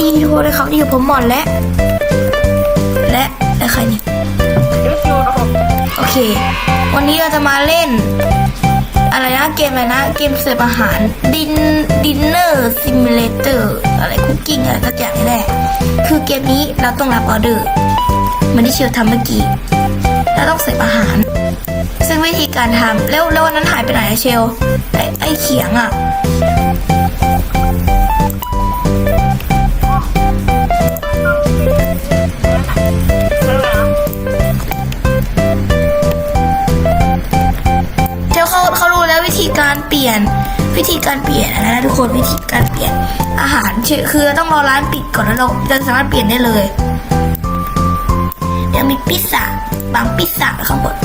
ดีทุกคนเลยครับนี่อยู่ผมหมอนและ และและใครนี่ยูทูบนะครับโอเค วันนี้เราจะมาเล่น อะไรนะเกมอะไรนะ เกมเสิร์ฟอาหารดินดินเนอร์ซิมูเลเตอร์อะไรคุกกิ้งอะไรสักอย่างนี่แหละคือเกมนี้เราต้องรับออเดอร์เหมันที่เชียวทำเมื่อกี้เราต้องเสิร์ฟอาหาร ซึ่งวิธีการทำแล้วแล้ววันนั้นหายไปไหนเชลไอไอเขียงอะเการเปลี่ยน วิธีการเปลี่ยนอะนะทุกคนวิธีการเปลี่ยนอาหารคือคือต้องรอร้านปิดก่อนแล้วเราจะสามารถเปลี่ยนได้เลยเดี๋ยวมีพิซซ่าบางพิซซ่าข้างบน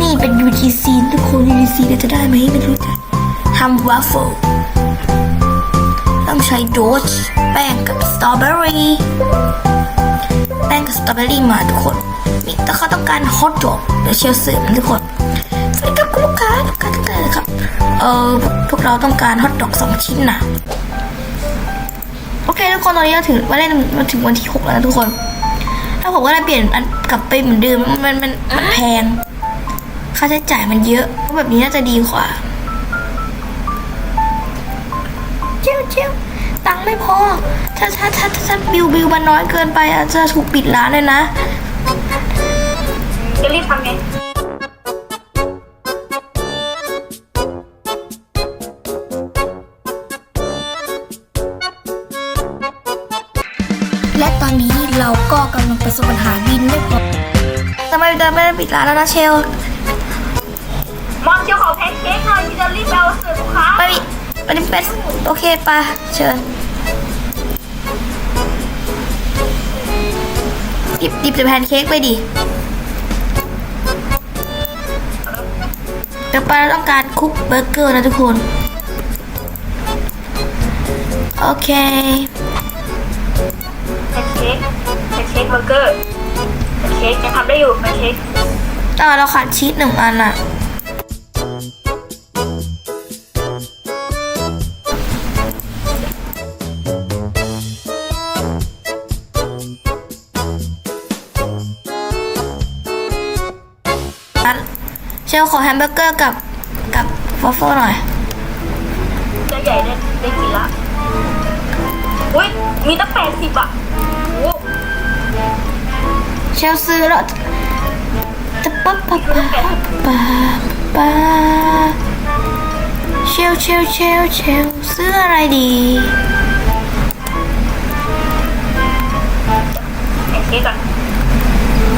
นี่เป็น UTC ทุกคน UTC เราจะได้ไหมไม่รู้จักทำวาฟเฟิลต้องใช้โดชแป้งกับสตรอเบอรี่แป้งกับสตรอเบอรี่มาทุกคนนี่แต่เขาต้องการฮอตดอกเดี๋ยวเชลเสร์ฟนะทุกคน สวัสดีครับคุณลูกค้าลูกค้าทุกท่านเลยครับ เออพวกเราต้องการฮอทดอกสองชิ้นนะโอเคทุกคนตอนนี้เราถึงมาเล่นมาถึงวันที่หกแล้วนะทุกคน ถ้าผมก็ได้เปลี่ยนอันกลับไปเหมือนเดิมมันมันมันมันแพง ค่าใช้จ่ายมันเยอะเพราะแบบนี้น่าจะดีกว่าเจ้าเจ้าตังค์ไม่พอ ถ้าถ้าถ้าถ้าบิวบิวมันน้อยเกินไปอาจจะถูกปิดร้านเลยนะจะรีบทำไง เราก็กำลังประสบปัญหาบินไม่พอทำไมจะไม่ได้ปิดร้านแล้วนะเชลมอนเจ้าของแพนเค้กหน่อยจะรีบไปเอาเสิร์ฟลูกค้าไปดิไปดิเป็ดโอเคไปะเชิญหยิบหยิบแต่แพนเค้กไปดิเดี๋ยวปาต้องการคุกเบอร์เกอร์นะทุกคน โอเคแพนเค้ก แพนเค้กเบอร์เกอร์แพนเค้กยังทำได้อยู่แพนเค้กอ่าเราขาดชีสหนึ่งอันอะงั้นเชลขอแฮมเบอร์เกอร์กับกับวอฟเฟิลหน่อยเจะใหญ่ได้ได้กี่ละอุ้ยมีตั้งแปดสิบอะโอ้ เชลซื้อแล้วจะปั๊บปั๊บปั๊บปั๊บปั๊บเชลเชลเชลเชลซื้ออะไรดีแพนเค้กก่อน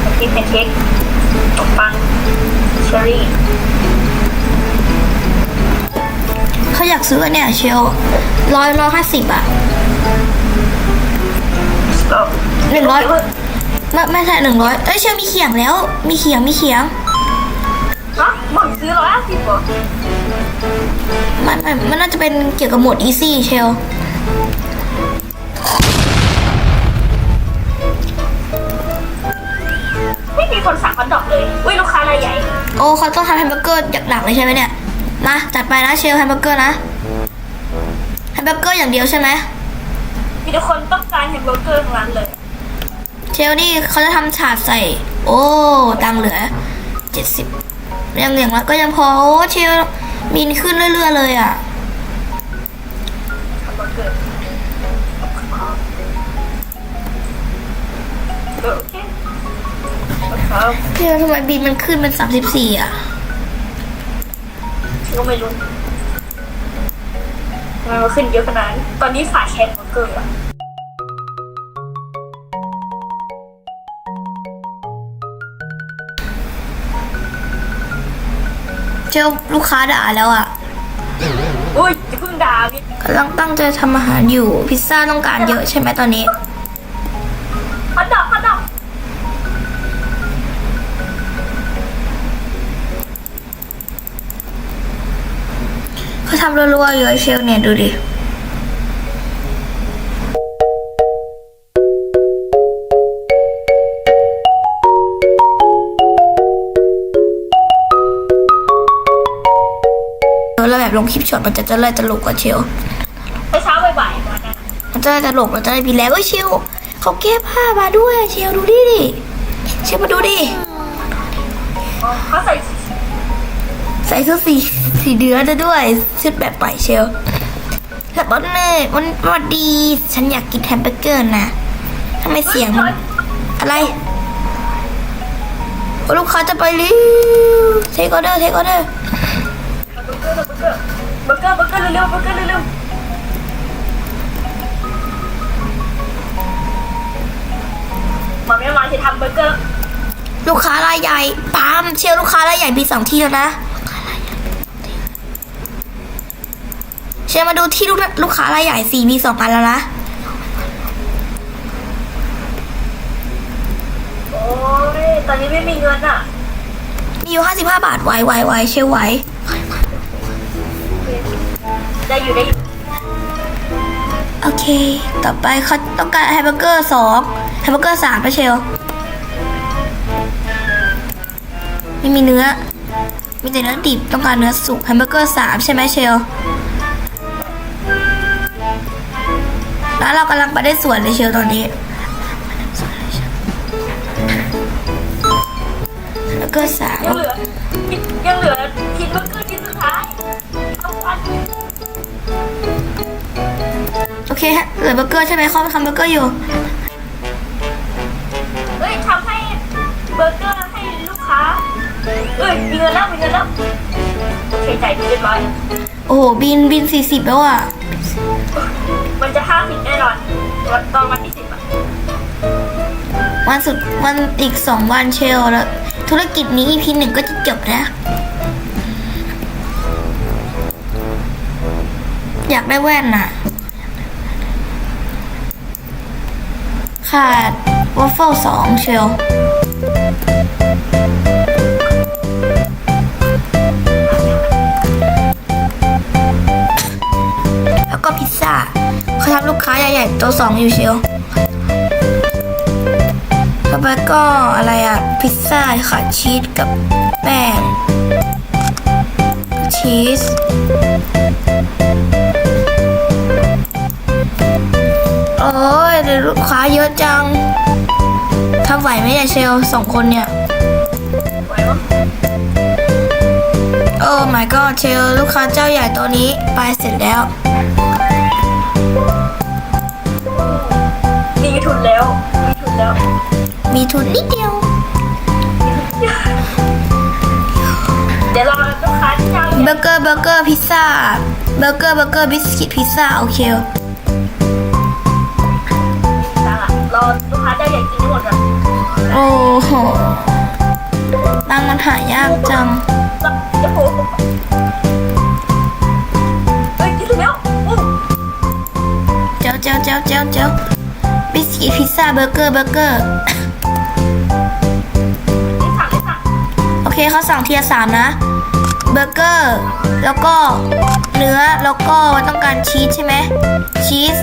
แพนเค้กแพนเค้กขนมปังเชอรี่เขาอยากซื้ออันเนี่ยเชลร้อยร้อยห้าสิบอะก็หนึ่งร้อย ไม่ไม่ใช่หนึ่งร้อยเอ้ยเชลมีเขียงแล้ว มีเขียงมีเขียงฮะหมดซื้อร้อยห้าสิบเหรอมันมันมันน่าจะเป็นเกี่ยวกับโหมดอีซี่เชลไม่มีคนสั่งฮอทดอกเลยอุ้ยลูกค้ารายใหญ่โอ้เขาต้องทำแฮมเบอร์เกอร์อยากหลักเลยใช่ไหมเนี่ยมาจัดไปนะเชลแฮมเบอร์เกอร์นะแฮมเบอร์เกอร์อย่างเดียวใช่ไหมมีแต่คนต้องการแฮมเบอร์เกอร์ทั้งร้านเลยเช ลนี่เขาจะทำฉาดใส่ โอ้ตังเหลือเจ็ดสิบยังอย่างละก็ยังพอโอ้เชลมีนขึ้นเรื่อยๆเลยอะเบอร์เกอร์เออโอเคครับเชลทำไมบินมันขึ้นเป็นสามสิบสี่อะก็ไม่รู้ทำไมมันขึ้นเยอะขนาดนั้ตอนนี้ขาดแคมเบอร์เกอร์อะ เชลลูกค้าด่าแล้วอะอุ้ยอย่าเพิ่งด่าพี่กำลังตั้งใจทำอาหารอยู่พิซซ่าต้องการเยอะใช่ไหมตอนนี้ฮอตดอกฮอตดอกเขาทำรัวๆอยู่ไอ้เชลเนี่ยดูดิ ล้วแบบลงคลิปช็อตมันจะจะเลยตลกกว่าเชลไปเช้าบ่ายๆวันนั้นอะมันจะได้ตลกเราจะได้บินแล้วเอ้ยเชลเขาแก้ผ้ามาด้วยเชลดูดิดิเชลมาดูดิอ๋อเขาใส่ใส่เสื้อสีสีเดือนด้วยชุดแบบใหม่เชลแบบว่าเน่มันวันดี ฉันอยากกินแฮมเบอร์เกอร์นะทำไมเสียงมันอะไรโอ้ลูกค้าจะไปรีวเทคออเดอร์เทคออเดอร์ เบอร์เกอร์เบอร์เกอร์เบอร์เกอร์เร็วๆเบอร์เกอร์เร็วๆมาไม่มาที่ทำเบอร์เกอร์ลูกค้ารายใหญ่ปาล์มเชียร์ลูกค้ารายใหญ่มีสองที่แล้วนะเชียร์มาดูที่ลูกลูกค้ารายใหญ่สี่มีสองอันแล้วนะโอ้ยตอนนี้ไม่มีเงินอะ มีอยู่ห้าสิบห้าบาทไหวไหวไหวเชียร์ไหว ได้อยู่ได้อยู่โอเค ต่อไปเขาต้องการแฮมเบอร์เกอร์สองแฮมเบอร์เกอร์สามนะเชียวไม่มีเนื้อ มีแต่เนื้อดิบต้องการเนื้อสุกแฮมเบอร์เกอร์สามใช่ไหมเชล แล้วเรากำลังไปได้สวนเลยเชลตอนนี้แฮมเบอร์เกอร์สามยังเหลือยังเหลือชิ้นเบอร์เกอร์ เคฮะเหลือเบอร์เกอร์ใช่ไหมเขาทำเบอร์เกอร์อยู่ เอ้ยทำให้เบอร์เกอร์ให้ลูกค้า เอ้ยมีเงินแล้วมีเงินแล้วโอเคจ่ายเรียบร้อย โอ้โหบินบินสี่สิบแล้วอะ มันจะห้าสิบแน่นอนวันตอนวันที่สิบอะวันสุดวันอีกสองวันเชลแล้ว ธุรกิจนี้ EP หนึ่งก็จะจบนะอยากได้แว่นน่ะ ขาดวอฟเฟิลสองเชลแล้วก็พิซซ่าเขาทำลูกค้าใหญ่ๆตัวสองอยู่เชียวต่อไปก็อะไรอะพิซซ่าค่ะชีสกับแป้งชีส โอ้ยเดี๋ยวลูกค้าเยอะจังทำไหวไหมเนี่ยเชลสองคนเนี่ยไหวปะโอ้ my god เชลลูกค้าเจ้าใหญ่ตัวนี้ไปเสร็จแล้วมีทุนแล้ว มีทุนแล้ว มีทุนนิดเดียว เดี๋ยวรอลูกค้าเจ้าเบอร์เกอร์เบอร์เกอร์พิซซ่าเบอร์เกอร์เบอร์เกอร์บิสกิตพิซซ่าโอเค อะรอลูกค้าเจ้าใหญ่กินให้หมดก่อนโอ้โหตังค์มันหายากจังจะโผล่เฮ้ยกินเสร็จแล้วอู้เจ้าเจ้าเจ้าเจ้าเจ้าบิสกิตพิซซ่าเบอร์เกอร์เบอร์เกอร์ นี่สั่งนี่สั่งโอเคเขาสั่งเทียร์สามนะ เบอร์เกอร์ แล้วก็เนื้อ แล้วก็ต้องการชีสใช่ไหมชีส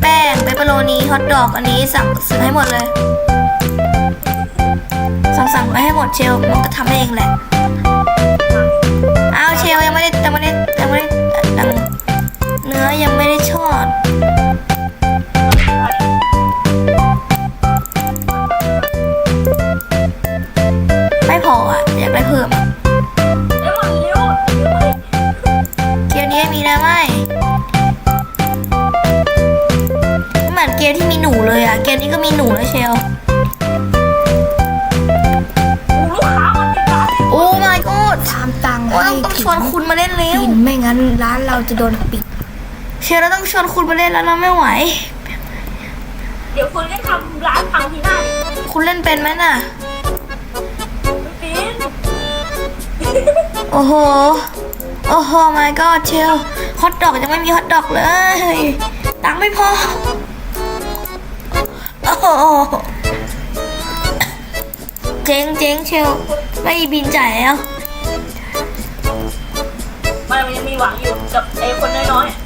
แป้งเปปเปอโรนีฮอทดอกอันนี้สั่งซื้อให้หมดเลย สั่งสั่งไปให้หมดเชลมันก็ทำเองแหละอ้าวเชลยังไม่ได้ยังไม่ได้ยังไม่ได้ยังเนื้อยังไม่ได้ทอดไม่พออะอยากได้เพิ่มอะเร็วเร็วเร็วเกมนี้มีนะไม่ เหมือนเกมที่มีหนูเลยอะ เกมนี้ก็มีหนูแล้วเชลลูกค้ามาติดร้านโอ้ my god ตามตังค์โอ้ให้ต้องต้องชวนคุณมาเล่นเร็ว กินไม่งั้นร้านเราจะโดนปิด เชลเราต้องชวนคุณมาเล่นแล้วเราไม่ไหว เดี๋ยวคุณได้ทำร้านพังที่หน้าดิคุณเล่นเป็นไหมน่ะปีนโอ้โห โอ้โห my god เชลฮอตดอกยังไม่มีฮอตดอกเลย ตังค์ไม่พอโอ้โห เจ๊งเจ๊งเชล ไม่มีบินจ่ายแล้ว มันยังมีหวังอยู่กับไอ้คนน้อยๆ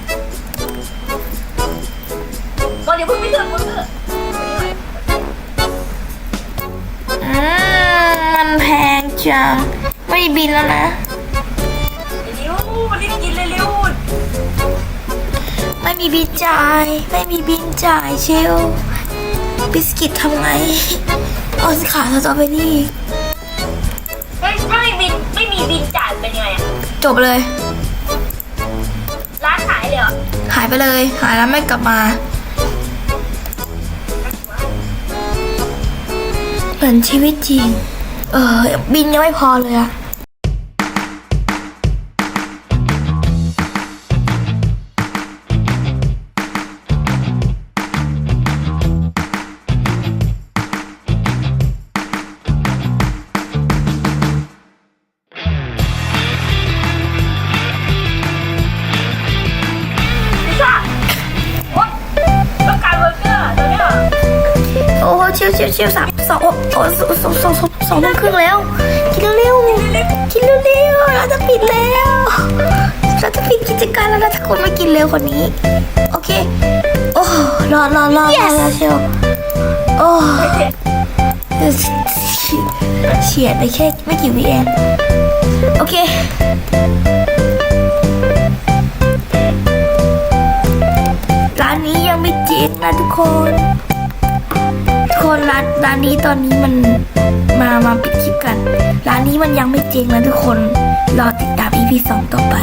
ก็เดี๋ยวเพิ่งไม่เลือกคนเลือกอืมมันแพงจัง ไม่มีบินแล้วนะ เร็ววันนี้กินเร็วไม่ไม่มีบินจ่าย ไม่มีบินจ่ายเชล บิสกิตทำไงเอาสิขาสตรอเบอรี่ไม่ไม่มีบินไม่มีบินจ่ายเป็นยังไงอะจบเลย ร้านขายเลยเหรอหายไปเลย หายแล้วไม่กลับมา เหมือนชีวิตจริง เออ บินยังไม่พอเลยอะ โอ้ชิวชิวเชิวสามสองโอ้โอ้สองสองสองสองโมงครึ่งแล้วกินเร็วๆกินเร็วๆเราจะปิดแล้วเราจะปิดกิจการแล้วนะถ้าคนไม่กินเร็วกว่านี้ โอเค โอ้รอรอรอรอรอเชียวโอ้เฉียดไปแค่ไม่กี่วิเองโอเคร้านนี้ยังไม่เจ๊งนะทุกคน คนร้านร้านนี้ตอนนี้มันมามาปิดคลิปกัน ร้านนี้มันยังไม่เจ๊งนะทุกคน รอติดตาม EP สองต่อไป